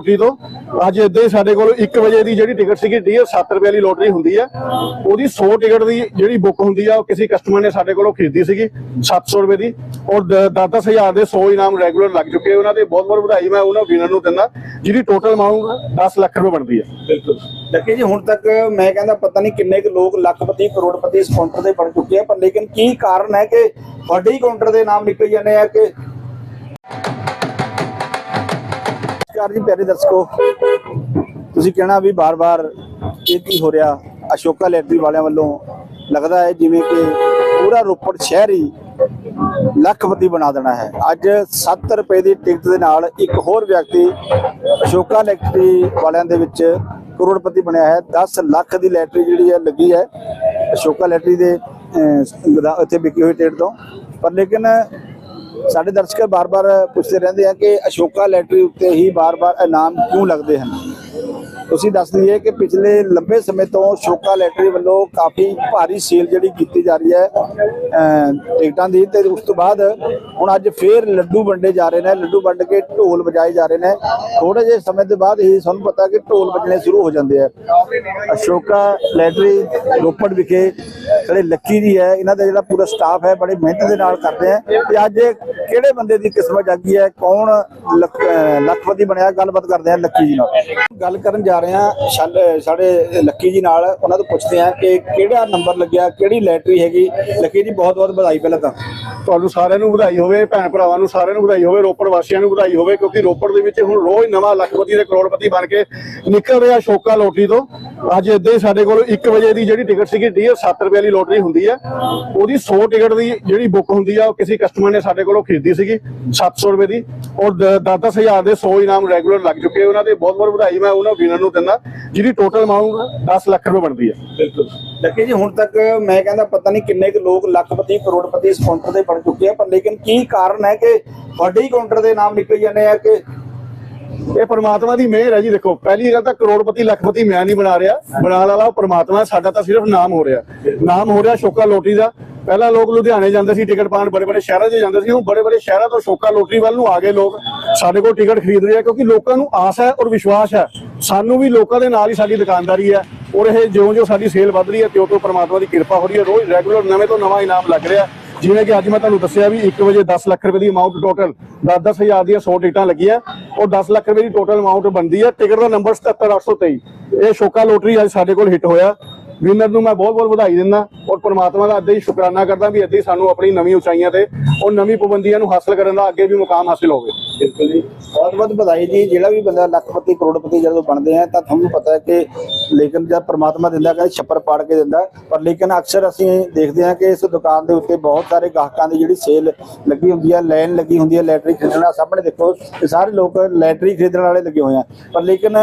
Lottery ਤੋਂ। ਅੱਜ ਇੱਦਾਂ ਹੀ ਸਾਡੇ ਕੋਲ 1 ਵਜੇ ਦੀ ਜਿਹੜੀ ਟਿਕਟ ਸੀਗੀ ਡੀਐਲ 7 ਰੁਪਏ ਵਾਲੀ ਲੋਟਰੀ ਹੁੰਦੀ ਹੈ। ਉਹਦੀ 100 ਟਿਕਟ ਦੀ ਜਿਹੜੀ ਬੁੱਕ ਹੁੰਦੀ ਆ, ਉਹ ਕਿਸੇ ਕਸਟਮਰ ਨੇ ਸਾਡੇ ਕੋਲੋਂ ਖਰੀਦੀ ਸੀਗੀ 700 ਰੁਪਏ ਦੀ। ਔਰ 10 ਹਜ਼ਾਰ ਦੇ 100 ਇਨਾਮ ਰੈਗੂਲਰ ਲੱਗ ਚੁੱਕੇ ਉਹਨਾਂ ਦੇ ਬਹੁਤ ਬਹੁਤ ਵਧਾਈ, ਮੈਂ ਉਹਨਾਂ ਵਿਨਰ ਨੂੰ ਦਿੰਦਾ, ਜਿਹਦੀ ਟੋਟਲ ਅਮਾਉਂਟ 10 ਲੱਖ ਰੁਪਏ ਬਣਦੀ ਹੈ ਬਿਲਕੁਲ। ਲੱਕੀ ਜੀ, ਹੁਣ ਤੱਕ ਮੈਂ ਕਹਿੰਦਾ ਪਤਾ ਨਹੀਂ ਕਿੰਨੇ ਕੁ ਲੋਕ ਲੱਖਪਤੀ, ਕਰੋੜਪਤੀ ਇਸ ਕਾਊਂਟਰ ਦੇ ਬਣ ਚੁੱਕੇ ਆ, ਪਰ ਲੇਕਿਨ ਕੀ ਕਾਰਨ ਹੈ ਕਿ ਤੁਹਾਡੇ ਹੀ ਕਾਊਂਟਰ ਦੇ ਨਾਮ ਨਿਕਲ ਜਾਂਦੇ ਆ ਕਿ ਨਮਸਕਾਰ ਜੀ, ਪਿਆਰੇ ਦਰਸ਼ਕੋ। ਤੁਸੀਂ ਕਹਿਣਾ ਵੀ ਬਾਰ-ਬਾਰ ਇਹ ਕੀ ਹੋ ਰਿਹਾ? ਅਸ਼ੋਕਾ ਲੈਟਰੀ ਵਾਲਿਆਂ ਵੱਲੋਂ ਲੱਗਦਾ ਹੈ ਜਿਵੇਂ ਕਿ ਪੂਰਾ ਰੋਪੜ ਸ਼ਹਿਰ ਹੀ ਲੱਖਪਤੀ ਬਣਾ ਦੇਣਾ ਹੈ। ਅੱਜ 7 ਰੁਪਏ ਦੀ ਟਿਕਟ ਦੇ ਨਾਲ ਇੱਕ ਹੋਰ ਵਿਅਕਤੀ ਅਸ਼ੋਕਾ ਲੈਟਰੀ ਵਾਲਿਆਂ ਦੇ ਵਿੱਚ ਕਰੋੜਪਤੀ ਬਣਿਆ ਹੈ। 10 ਲੱਖ ਦੀ ਲੈਟਰੀ ਜਿਹੜੀ ਹੈ ਲੱਗੀ ਹੈ ਅਸ਼ੋਕਾ ਲੈਟਰੀ ਦੇ ਇੱਥੇ ਵਿਕੀ ਹੋਈ ਟਿਕਟ ਤੋਂ। ਪਰ ਲੇਕਿਨ ਸਾਡੇ ਦਰਸ਼ਕ ਬਾਰ-ਬਾਰ ਪੁੱਛਦੇ ਰਹਿੰਦੇ ਆ ਕਿ ਅਸ਼ੋਕਾ ਲੈਟਰੀ ਉੱਤੇ ਹੀ ਬਾਰ-ਬਾਰ ਇਨਾਮ ਕਿਉਂ ਲੱਗਦੇ ਹਨ? ਤੁਸੀਂ ਦੱਸ ਦਈਏ ਕਿ ਪਿਛਲੇ ਲੰਬੇ ਸਮੇਂ ਤੋਂ ਅਸ਼ੋਕਾ ਲੈਟਰੀ ਵੱਲੋਂ ਕਾਫੀ ਭਾਰੀ ਸੇਲ ਜਿਹੜੀ ਕੀਤੀ ਜਾ ਰਹੀ ਹੈ ਟਿਕਟਾਂ ਦੀ ਤੇ ਉਸ ਤੋਂ ਬਾਅਦ ਹੁਣ ਅੱਜ ਫੇਰ ਲੱਡੂ ਵੰਡੇ ਜਾ ਰਹੇ ਨੇ, ਲੱਡੂ ਵੰਡ ਕੇ ਢੋਲ ਵਜਾਏ ਜਾ ਰਹੇ ਨੇ। ਥੋੜੇ ਜਿਹੇ ਸਮੇਂ ਦੇ ਬਾਅਦ ਹੀ ਸਾਨੂੰ ਪਤਾ ਕਿ ਢੋਲ ਵੱਜਣੇ ਸ਼ੁਰੂ ਹੋ ਜਾਂਦੇ ਆ। ਅਸ਼ੋਕਾ ਲੈਟਰੀ ਰੋਪੜ ਵਿਖੇ ਜਿਹੜੇ ਲੱਕੀ ਜੀ ਹੈ, ਇਹਨਾਂ ਦਾ ਜਿਹੜਾ ਪੂਰਾ ਸਟਾਫ ਹੈ, ਬੜੀ ਮਿਹਨਤ ਦੇ ਨਾਲ ਕਰਦੇ ਆ। ਤੇ ਅੱਜ ਕਿਹੜੇ ਬੰਦੇ ਦੀ ਕਿਸਮਤ ਜਾਗੀ ਹੈ, ਕੌਣ ਲੱਖ- ਅਹ, ਲੱਖਪਤੀ ਬਣਿਆ, ਗੱਲਬਾਤ ਕਰਦੇ ਆ ਲੱਕੀ ਜੀ ਨਾਲ। ਗੱਲ ਕਰਨ ਜਾ ਰਹੇ ਆ ਸਾਡੇ ਲੱਕੀ ਜੀ ਨਾਲ, ਉਹਨਾਂ ਤੋਂ ਪੁੱਛਦੇ ਹਾਂ ਕਿ ਕਿਹੜਾ ਨੰਬਰ ਲੱਗਿਆ, ਕਿਹੜੀ ਲੈਟਰੀ ਹੈਗੀ? ਲੱਕੀ ਜੀ, ਬਹੁਤ ਬਹੁਤ ਵਧਾਈ ਪਹਿਲਾਂ ਤਾਂ। ਤੁਹਾਨੂੰ ਸਾਰਿਆਂ ਨੂੰ ਵਧਾਈ ਹੋਵੇ, ਭੈਣ ਭਰਾਵਾਂ ਨੂੰ ਸਾਰਿਆਂ ਨੂੰ ਵਧਾਈ ਹੋਵੇ, ਰੋਪੜ ਵਾਸੀਆਂ ਨੂੰ ਵਧਾਈ ਹੋਵੇ, ਕਿਉਂਕਿ ਰੋਪੜ ਦੇ ਵਿੱਚ ਹੁਣ ਰੋਜ਼ ਨਵਾਂ ਲੱਖਪਤੀ ਤੇ ਕਰੋੜਪਤੀ ਬਣ ਕੇ ਨਿਕਲ ਰਿਹਾ ਸ਼ੋਕਾ ਲੋਟਰੀ ਤੋਂ। ਅੱਜ ਇੱਦਾਂ ਹੀ ਸਾਡੇ ਕੋਲ 1 ਵਜੇ ਦੀ ਜਿਹੜੀ ਟਿਕਟ ਸੀਗੀ ਡੀਐਲ 7 ਰੁਪਏ ਵਾਲੀ ਲੋਟਰੀ ਹੁੰਦੀ ਹੈ। ਉਹਦੀ 100 ਟਿਕਟ ਦੀ ਜਿਹੜੀ ਬੁੱਕ ਹੁੰਦੀ ਆ, ਉਹ ਕਿਸੇ ਕਸਟਮਰ ਨੇ ਸਾਡੇ ਕੋਲੋਂ ਖਰੀਦੀ ਸੀਗੀ 700 ਰੁਪਏ ਦੀ। ਔਰ 10 ਹਜ਼ਾਰ ਦੇ 100 ਇਨਾਮ ਰੈਗੂਲਰ ਲੱਗ ਚੁੱਕੇ ਉਹਨਾਂ ਦੇ ਬਹੁਤ ਬਹੁਤ ਵਧਾਈ, ਮੈਂ ਉਹਨਾਂ ਵਿਨਰ ਨੂੰ ਦਿੰਦਾ ਜਿਹਦੀ ਟੋਟਲ ਅਮਾਉਂਟ 10 ਲੱਖ ਰੁਪਏ ਬਣਦੀ ਹੈ ਬਿਲਕੁਲ। ਲੱਕੀ ਜੀ ਹੁਣ ਤੱਕ ਮੈਂ ਕਹਿੰਦਾ ਪਤਾ ਨਹੀਂ ਕਿੰਨੇ ਕੁ ਲੋਕ ਲੱਖਪਤੀ ਕਰੋੜਪਤੀ ਇਸ ਕਾਊਂਟਰ ਦੇ ਬਣ ਚੁੱਕੇ ਆ ਪਰ ਲੇਕਿਨ ਕੀ ਕਾਰਨ ਹੈ ਕਿ ਤੁਹਾਡੇ ਹੀ ਕਾਊਂਟਰ ਦੇ ਨਾਮ ਨਿਕਲ ਜਾਂਦੇ ਆ ਕਿ ਇਹ ਪਰਮਾਤਮਾ ਦੀ ਮਿਹਰ ਹੈ ਜੀ ਦੇਖੋ ਪਹਿਲੀ ਗੱਲ ਤਾਂ ਕਰੋੜਪਤੀ ਲੱਖਪਤੀ ਮੈਂ ਨਹੀਂ ਬਣਾ ਰਿਹਾ। ਬਣਾਉਣ ਵਾਲਾ ਉਹ ਪਰਮਾਤਮਾ ਸਾਡਾ ਤਾਂ ਸਿਰਫ ਨਾਮ ਹੋ ਰਿਹਾ। ਨਾਮ ਹੋ ਰਿਹਾ ਸ਼ੋਕਾ ਲੋਟਰੀ ਦਾ। ਪਹਿਲਾਂ ਲੋਕ ਲੁਧਿਆਣੇ ਜਾਂਦੇ ਸੀ ਟਿਕਟ ਪਾਉਣ ਬੜੇ ਬੜੇ ਸ਼ਹਿਰਾਂ 'ਚ ਜਾਂਦੇ ਸੀ। ਹੁਣ ਬੜੇ ਬੜੇ ਸ਼ਹਿਰਾਂ ਤੋਂ ਸ਼ੋਕਾ ਲੋਟਰੀ ਵੱਲ ਨੂੰ ਆ ਗਏ ਲੋਕ। ਸਾਡੇ ਕੋਲ ਟਿਕਟ ਖਰੀਦ ਰਹੇ ਆ ਕਿਉਂਕਿ ਲੋਕਾਂ ਨੂੰ ਆਸ ਹੈ ਔਰ ਵਿਸ਼ਵਾਸ ਹੈ ਸਾਨੂੰ ਵੀ ਲੋਕਾਂ ਦੇ ਨਾਲ ਹੀ ਸਾਡੀ ਦੁਕਾਨਦਾਰੀ ਹੈ ਔਰ ਇਹ ਜਿਉਂ-ਜਿਉਂ ਸਾਡੀ ਸੇਲ ਵੱਧ ਰਹੀ ਹੈ ਤਿਉਂ-ਤਿਉਂ ਪਰਮਾਤਮਾ ਦੀ ਕਿਰਪਾ ਹੋ ਰਹੀ ਹੈ। ਰੋਜ਼ ਰੈਗੂਲਰ ਨਵੇਂ ਤੋਂ ਨਵਾਂ ਇਨਾਮ ਲੱਗ ਰਿਹਾ ਜਿਵੇਂ ਕਿ ਅੱਜ ਮੈਂ ਤੁਹਾਨੂੰ ਦੱਸਿਆ ਵੀ 1 ਵਜੇ 10 ਲੱਖ ਰੁਪਏ ਦੀ ਅਮਾਉਂਟ ਟੋਟਲ 10 ਹਜ਼ਾਰ ਦੀਆਂ 100 ਟਿਕਟਾਂ ਲੱਗੀਆਂ ਔਰ 10 ਲੱਖ ਰੁਪਏ ਦੀ ਟੋਟਲ ਅਮਾਉਂਟ ਬਣਦੀ ਹੈ। ਟਿਕਟ ਦਾ ਨੰਬਰ 77823 ਇਹ ਸ਼ੋਕਾ ਲੋਟਰੀ ਅੱਜ ਸਾਡੇ ਕੋਲ ਹਿੱਟ ਹੋਇਆ। ਵਿਨਰ ਨੂੰ ਮੈਂ ਬਹੁਤ ਬਹੁਤ ਵਧਾਈ ਦਿੰਦਾ ਔਰ ਪ੍ਰਮਾਤਮਾ ਦਾ ਅੱਧੇ ਹੀ ਸ਼ੁਕਰਾਨਾ ਕਰਦਾ ਵੀ ਅੱਧੇ ਸਾਨੂੰ ਆਪਣੀ ਨਵੀਂ ਉਚਾਈਆਂ ਤੇ ਔਰ ਨਵੀਂ ਪਾਬੰਦੀਆਂ ਨੂੰ ਹਾਸਲ ਕਰਨ ਦਾ ਅੱਗੇ ਵੀ ਮੁਕਾਮ ਹਾਸਿਲ ਹੋਵੇ। ਬਿਲਕੁਲ ਜੀ। ਬਹੁਤ ਬਹੁਤ ਵਧਾਈ ਜੀ। ਜਿਹੜਾ ਵੀ ਬੰਦਾ ਲੱਖਪਤੀ, ਕਰੋੜਪਤੀ ਜਦੋਂ ਬਣਦੇ ਆ, ਤਾਂ ਤੁਹਾਨੂੰ ਪਤਾ ਹੈ ਕਿ ਲੇਕਿਨ ਜਦ ਪਰਮਾਤਮਾ ਦਿੰਦਾ, ਕਹਿੰਦੇ ਛੱਪਰ ਪਾੜ ਕੇ ਦਿੰਦਾ। ਪਰ ਲੇਕਿਨ ਅਕਸਰ ਅਸੀਂ ਦੇਖਦੇ ਹਾਂ ਕਿ ਇਸ ਦੁਕਾਨ ਦੇ ਉੱਤੇ ਬਹੁਤ ਸਾਰੇ ਗਾਹਕਾਂ ਦੀ ਜਿਹੜੀ ਸੇਲ ਲੱਗੀ ਹੁੰਦੀ ਹੈ ਲਾਈਨ ਲੱਗੀ ਹੁੰਦੀ ਹੈ ਲੈਟਰੀ ਖਰੀਦਣਾ ਸਾਹਮਣੇ ਦੇਖੋ, ਇਹ ਸਾਰੇ ਲੋਕ ਲੈਟਰੀ ਖਰੀਦਣ ਵਾਲੇ ਲੱਗੇ ਹੋਏ ਆ। ਪਰ ਲੇਕਿਨ